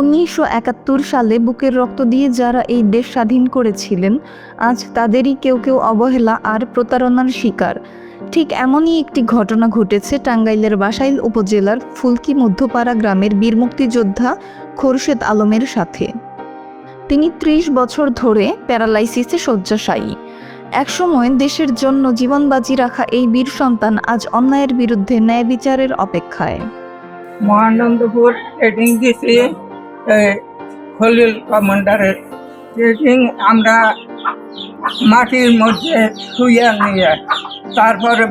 উনিশশো একাত্তর সালে বুকের রক্ত দিয়ে যারা এই দেশ স্বাধীন করেছিলেন, আজ তাদেরই কেউ কেউ অবহেলা আর প্রতারণার শিকার। ঠিক এমনই একটি ঘটনা ঘটেছে টাঙ্গাইলের বাসাইল উপজেলার ফুলকি মধ্যপাড়া গ্রামের বীর মুক্তিযোদ্ধা খোরশেদ আলমের সাথে। তিনি ত্রিশ বছর ধরে প্যারালাইসিসে শয্যাশায়ী। একসময় দেশের জন্য জীবন বাজি রাখা এই বীর সন্তান আজ অন্যায়ের বিরুদ্ধে ন্যায় বিচারের অপেক্ষায়। মহানন্দপুর ট্রেডিং দিছি খলিল কমান্ডারের আমরা মাটির মধ্যে শুয়ে নিয়ে তারপরে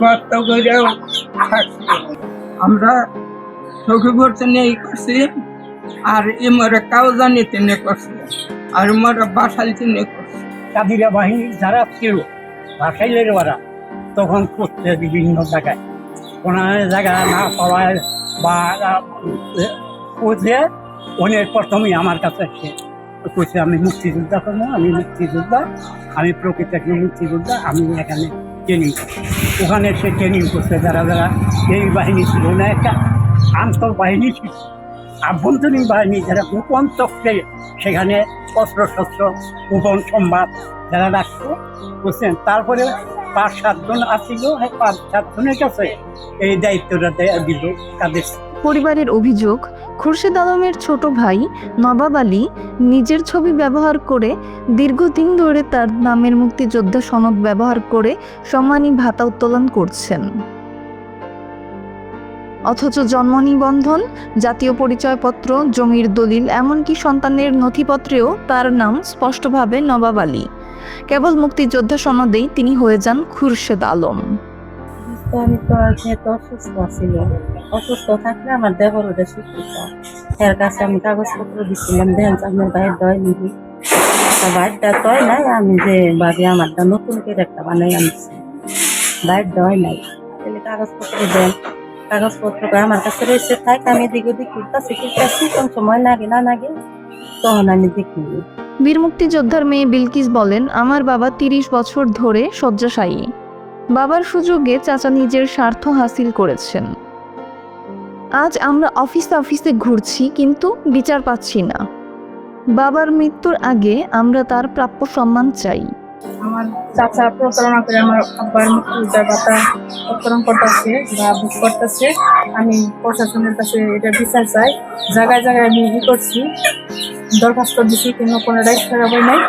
গর্ত করেও থাকছি। আমরা সখীভর্তি নিয়ে করছি, আর ইমরে কাউজানিতে নিয়ে করছি, আর ইমরে বাসালিতে নিয়ে করছি। কাদিরা বাহিনী যারা ছিল ভাসাইলের ওরা তখন করছে বিভিন্ন জায়গায়। কোনো জায়গা না পাওয়ায় বা পৌঁছে অনেক প্রথমেই আমার কাছে এসে কইছে, আমি মুক্তিযোদ্ধা করব, আমি মুক্তিযোদ্ধা, আমি প্রকৃত একজন মুক্তিযোদ্ধা, আমি এখানে ট্রেনিং ওখানে সে ট্রেনিং করছে যারা যারা, এই বাহিনী ছিল না একটা আন্তর বাহিনী ছিল, আভ্যন্তরীণ বাহিনী, যারা চক্রে সেখানে অস্ত্র শস্ত্র গোপন সংবাদ যারা রাখতো, বুঝছেন? তারপরে পাঁচ সাতজন আসছিল এই পাঁচ সাতজনের কাছে এই দায়িত্বটা দেয়া দিল তাদের। পরিবারের অভিযোগ খুরশেদ আলমের ছোট ভাই নবাব আলী নিজের ছবি ব্যবহার করে দীর্ঘদিন ধরে তার নামের মুক্তিযোদ্ধা সনদ ব্যবহার করে সম্মানী ভাতা উত্তোলন করছেন। অথচ জন্ম নিবন্ধন, জাতীয় পরিচয়পত্র, জমির দলিল, এমনকি সন্তানের নথিপত্রেও তার নাম স্পষ্টভাবে নবাব আলী। কেবল মুক্তিযোদ্ধা সনদেই তিনি হয়ে যান খুরশেদ আলম। তো অসুস্থ থাকলে আমার দেবর ওদের শিক্ষিত এর কাছে আমি কাগজপত্র দিচ্ছিলাম দেখেন আপনার বাইর দয় নিবি। বাইরটা তয় নাই, আমি যে ভাবি আমারটা নতুন করে একটা বানাই আনছি। বাইর দয় নাই। তাহলে কাগজপত্র দেন। কাগজপত্র আমার কাছে রয়েছে, থাক, আমি এদিক ওদিক ঘুরতেছি ঘুরতেছি, কোন সময় লাগে না লাগে, তখন আমি দেখি। বীর মুক্তিযোদ্ধার মেয়ে বিলকিস বলেন, আমার বাবা তিরিশ বছর ধরে শয্যাশায়ী। বাবার সুযোগে চাচা নিজের স্বার্থ হাসিল করেছেন। আজ আমরা অফিসে অফিসে ঘুরছি, কিন্তু বিচার পাচ্ছি না। বাবার মৃত্যুর আগে আমরা তার প্রাপ্য সম্মান চাই। আমার চাচা প্রতারণা করে আমার আব্বার প্রতারণ করতেছে বা করতেছে। আমি প্রশাসনের কাছে এটা বিচার চাই। জায়গায় জায়গায় আমি করছি। দরখাস্ত দিছি কিন্তু কোনোটাই খারাপ হয় নাই।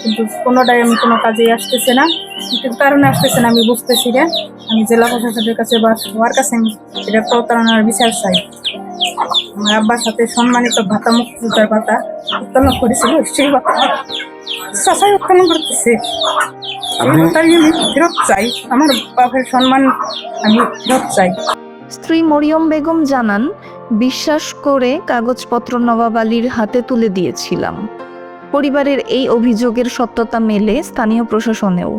কিন্তু কোনোটাই আমি কোনো কাজে আসতেছে না। কিন্তু কারণে আসতেছে না আমি বুঝতেছি না আমি জেলা প্রশাসনের কাছে বা সবার কাছে আমি এটা প্রতারণার বিচার চাই। আমার আব্বার সাথে সম্মানিত ভাতা মুক্তিযোদ্ধার ভাতা উত্তোলন করেছিল সেই ভাতা উত্তোলন করতেছে। তাই আমি ফেরত চাই। আমার বাপের সম্মান আমি ফেরত চাই। স্ত্রী মরিয়ম বেগম জানান বিশ্বাস করে কাগজপত্র নবাব আলীর হাতে তুলে দিয়েছিলাম। পরিবারের এই অভিযোগের সত্যতা মেলে স্থানীয় প্রশাসনেও।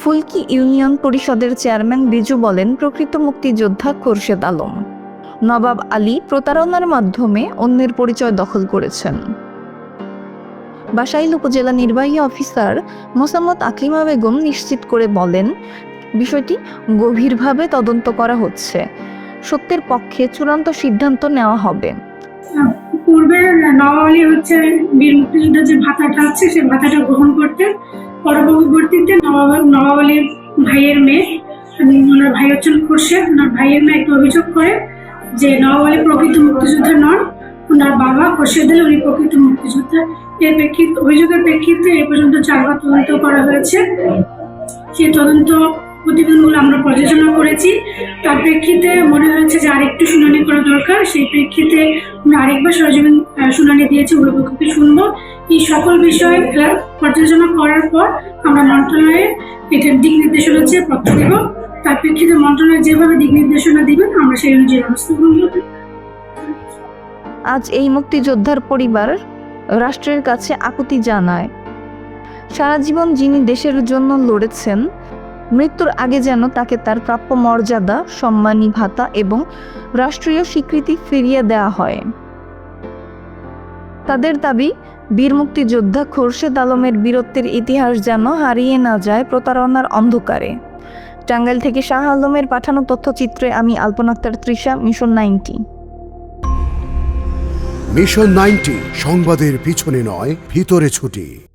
ফুলকি ইউনিয়ন পরিষদের চেয়ারম্যান বিজু বলেন, প্রকৃত মুক্তিযোদ্ধা খোরশেদ আলম। নবাব আলী প্রতারণার মাধ্যমে অন্যের পরিচয় দখল করেছেন। বাসাইল উপজেলা নির্বাহী অফিসার মোসাম্মদ আকলিমা বেগম নিশ্চিত করে বলেন, বিষয়টি গভীরভাবে তদন্ত করা হচ্ছে। সত্যের পক্ষে চূড়ান্ত সিদ্ধান্ত নেওয়া হবে। পূর্বে নবাবলী হচ্ছে বীর মুক্তিযোদ্ধার যে ভাতাটা আছে, সেই ভাতাটা গ্রহণ করতে, পরবর্তীতে নবাব নবাবলীর ভাইয়ের মেয়ে ওনার ভাই হচ্ছেন খোরশেদ, ওনার ভাইয়ের মেয়ে একটা অভিযোগ করে যে নবাবলী প্রকৃত মুক্তিযোদ্ধা নন, ওনার বাবা খোরশেদ আলী, উনি প্রকৃত মুক্তিযোদ্ধা। এর প্রেক্ষিত অভিযোগের প্রেক্ষিতে এ পর্যন্ত চারবার তদন্ত করা হয়েছে। সেই তদন্ত প্রতিবেদনগুলো আমরা পর্যালোচনা করেছি। তার প্রেক্ষিতে মনে হয়েছে যে আরেকটু শুনানি করা দরকার। সেই প্রেক্ষিতে আমরা আরেকবার সরজমিন শুনানি দিয়েছি উভয় পক্ষকে শুনব। এই সকল বিষয় পর্যালোচনা করার পর আমরা মন্ত্রণালয়ে এটার দিক নির্দেশনা চেয়ে পত্র দেব। তার প্রেক্ষিতে মন্ত্রণালয় যেভাবে দিক নির্দেশনা দিবেন, আমরা সেই অনুযায়ী ব্যবস্থা গ্রহণ আজ এই মুক্তিযোদ্ধার পরিবার রাষ্ট্রের কাছে আকুতি জানায়। সারা জীবন যিনি দেশের জন্য লড়েছেন মৃত্যুর আগে যেন তাকে তার প্রাপ্য মর্যাদা, সম্মানী ভাতা এবং রাষ্ট্রীয় স্বীকৃতি ফিরিয়ে দেওয়া হয়। তাদের দাবি, বীর মুক্তিযোদ্ধা খোরশেদ আলমের বীরত্বের ইতিহাস যেন হারিয়ে না যায় প্রতারণার অন্ধকারে। টাঙ্গাইল থেকে শাহ আলমের পাঠানো তথ্যচিত্রে আমি Alpana Akter Trisha, mission ninety. Mission ninety, সংবাদের পিছনে নয়, ভিতরে ছুটি।